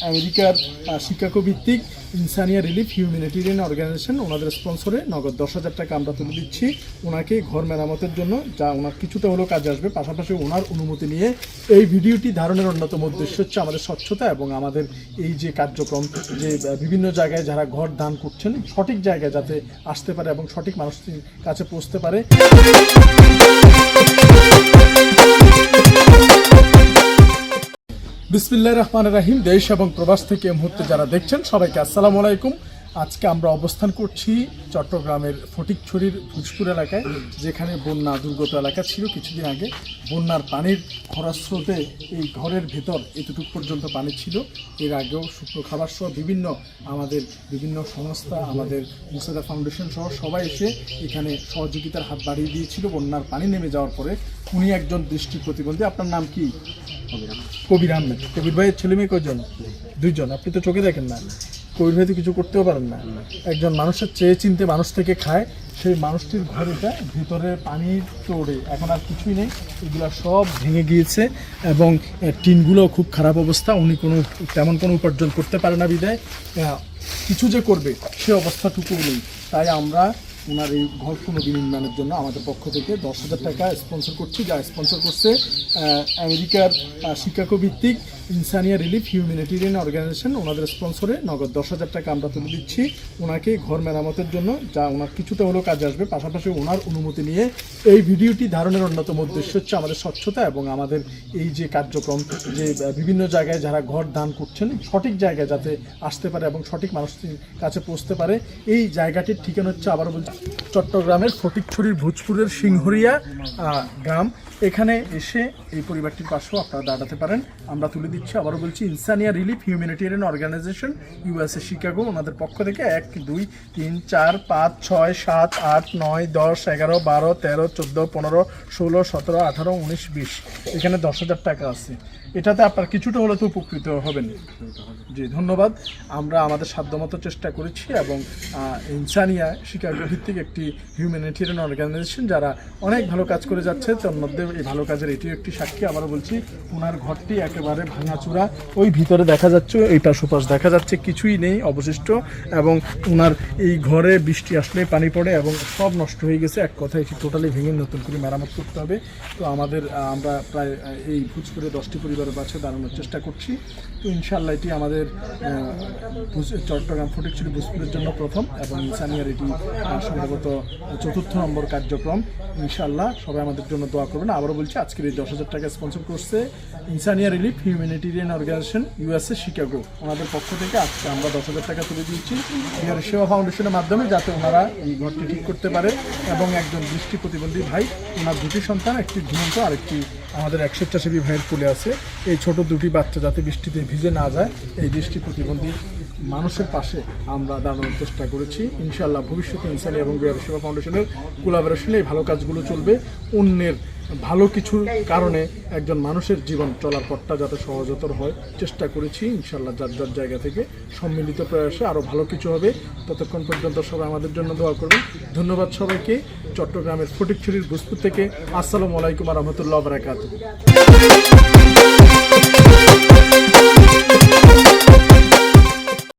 আমেরিকার শিকাগো ভিত্তিক ইনসানিয়া relief humanitarian organisation ওনাদের স্পন্সরে নগদ দশ হাজার টাকা আমরা তুলে দিচ্ছি। ওনাকে ঘর মেরামতের জন্য, যা ওনার কিছুটা হলেও কাজে আসবে, পাশাপাশি ওনার অনুমতি নিয়ে এই ভিডিওটি ধারণের অন্যতম উদ্দেশ্য হচ্ছে আমাদের স্বচ্ছতা এবং আমাদের এই যে কার্যক্রম, যে বিভিন্ন জায়গায় যারা ঘর দান করছেন, সঠিক জায়গায় যাতে আসতে পারে এবং সঠিক মানুষটির কাছে পৌঁছতে পারে। বিসমিল্লাহ রহমান রাহিম, দেশ এবং প্রবাস থেকে মুহূর্তে যারা দেখছেন, সবাইকে আসসালামু আলাইকুম। আজকে আমরা অবস্থান করছি চট্টগ্রামের ফটিকছড়ির ভুজপুর এলাকায়, যেখানে বন্যা দুর্গত এলাকা ছিল কিছুদিন আগে। বন্যার পানির খরস্রোতে এই ঘরের ভেতর এতটুকু পর্যন্ত পানি ছিল। এর আগেও শুকনো খাবার সহ বিভিন্ন আমাদের বিভিন্ন সংস্থা, আমাদের মুসাদা ফাউন্ডেশন সহ সবাই এসে এখানে সহযোগিতার হাত বাড়িয়ে দিয়েছিল। বন্যার পানি নেমে যাওয়ার পরে উনি একজন দৃষ্টি প্রতিবন্ধী। আপনার নাম কি? কবির আহমেদ। কবির ভাইয়ের ছেলে মেয়ে কজন দুইজন। আপনি তো চোখে দেখেন না। কবির ভাই তো কিছু করতেও পারেন না। একজন মানুষের চেয়ে চিনতে মানুষ থেকে খায় সেই মানুষটির ঘরেটা ভিতরে পানির তোড়ে। এখন আর কিছুই নেই। এগুলো সব ভেঙে গিয়েছে এবং টিনগুলো খুব খারাপ অবস্থা। উনি কোনো তেমন কোনো উপার্জন করতে পারে না বিদায়। কিছু যে করবে সে অবস্থাটুকু নেই। তাই আমরা ওনার এই ঘর পুনর্নির্মাণের জন্য আমাদের পক্ষ থেকে দশ হাজার টাকা স্পন্সর করছি। যা স্পন্সর করছে আমেরিকার শিকাগো ভিত্তিক ইনসানিয়া রিলিফ হিউম্যানিটেরিয়ান অর্গানাইজেশন, ওনাদের স্পন্সরে নগদ দশ হাজার টাকা আমরা তুলে দিচ্ছি। ওনাকে ঘর মেরামতের জন্য যা ওনার কিছুটা হলেও কাজে আসবে, পাশাপাশি ওনার অনুমতি নিয়ে এই ভিডিওটি ধারণের অন্যতম উদ্দেশ্য হচ্ছে আমাদের স্বচ্ছতা এবং আমাদের এই যে কার্যক্রম, যে বিভিন্ন জায়গায় যারা ঘর দান করছেন, সঠিক জায়গায় যাতে আসতে পারে এবং সঠিক মানুষটির কাছে পৌঁছতে পারে। এই জায়গাটির ঠিকানা হচ্ছে আবারও বলছি, চট্টগ্রামের ফটিকছড়ির ভোজপুরের সিংহরিয়া গ্রাম। এখানে এসে এই পরিবারটির পাশেও আপনারা দাঁড়াতে পারেন। আমরা তুলে দিচ্ছি। আবারও বলছি, Insania relief humanitarian organization, USA Chicago, ওনাদের পক্ষ থেকে এক, দুই, তিন, চার, পাঁচ, ছয়, সাত, আট, নয়, দশ, এগারো, বারো, তেরো, চোদ্দ, পনেরো, ষোলো, সতেরো, আঠারো, উনিশ, বিশ। এখানে দশ হাজার টাকা আছে। এটাতে আপনার কিছুটা হলে তো উপকৃত হবেন। জি, ধন্যবাদ। আমরা আমাদের সাধ্যমতো চেষ্টা করেছি এবং ইনসানিয়া শিকাগো ভিত্তিক একটি হিউম্যানিটেরিয়ান অর্গানাইজেশন যারা অনেক ভালো কাজ করে যাচ্ছে, তার মধ্যে এই ভালো কাজের এটিও একটি সাক্ষী। আবারও বলছি, ওনার ঘরটি একেবারে ভাঙাচুরা ওই ভিতরে দেখা যাচ্ছে, এই পাশ ওপাশ দেখা যাচ্ছে, কিছুই নেই অবশিষ্ট, এবং ওনার এই ঘরে বৃষ্টি আসলে পানি পড়ে এবং সব নষ্ট হয়ে গেছে। এক কথায় এটি টোটালি ভেঙে নতুন করে মেরামত করতে হবে। তো আমাদের আমরা প্রায় এই ভোজপুরে দশটি পরিবারের পাশে দাঁড়ানোর চেষ্টা করছি। তো ইনশাল্লাহ এটি আমাদের চট্টগ্রাম ফটিকছড়ি ভোজপুরের জন্য প্রথম এবং ইনসানিয়ার এটি সম্ভবত চতুর্থ নম্বর কার্যক্রম। ইনশাল্লাহ সবাই আমাদের জন্য দোয়া করবেন। আবারও বলছি, আজকের এই দশ হাজার টাকা স্পন্সর করছে Insania relief humanitarian organization USA Chicago ওনাদের পক্ষ থেকে আজকে আমরা দশ হাজার টাকা তুলে দিয়েছি। বিহার সেবা ফাউন্ডেশনের মাধ্যমে যাতে ওনারা এই ঘরটি ঠিক করতে পারে এবং একজন দৃষ্টি প্রতিবন্ধী ভাই, ওনার দুটি সন্তান, একটি ঘুমন্ত আরেকটি আমাদের এক স্বেচ্ছাসেবী ভাইয়ের কোলে আছে। এই ছোট দুটি বাচ্চা যাতে বৃষ্টিতে ভিজে না যায়, এই দৃষ্টি প্রতিবন্ধী মানুষের পাশে আমরা দাঁড়ানোর চেষ্টা করেছি। ইনশাআল্লাহ ভবিষ্যতে ইনসানি এবং বিহার সেবা ফাউন্ডেশনের কোলাবোরেশনে ভালো কাজগুলো চলবে। অন্যের ভালো কিছুর কারণে একজন মানুষের জীবন চলার পথটা যাতে সহজতর হয়, চেষ্টা করেছি। ইনশাল্লাহ যার যার জায়গা থেকে সম্মিলিত প্রয়াসে আরও ভালো কিছু হবে। ততক্ষণ পর্যন্ত সবাই আমাদের জন্য দোয়া করবেন। ধন্যবাদ সবাইকে। চট্টগ্রামের ফটিকছড়ির ভোজপুর থেকে আসসালামু আলাইকুম রহমতুল্লাহ বারাকাতু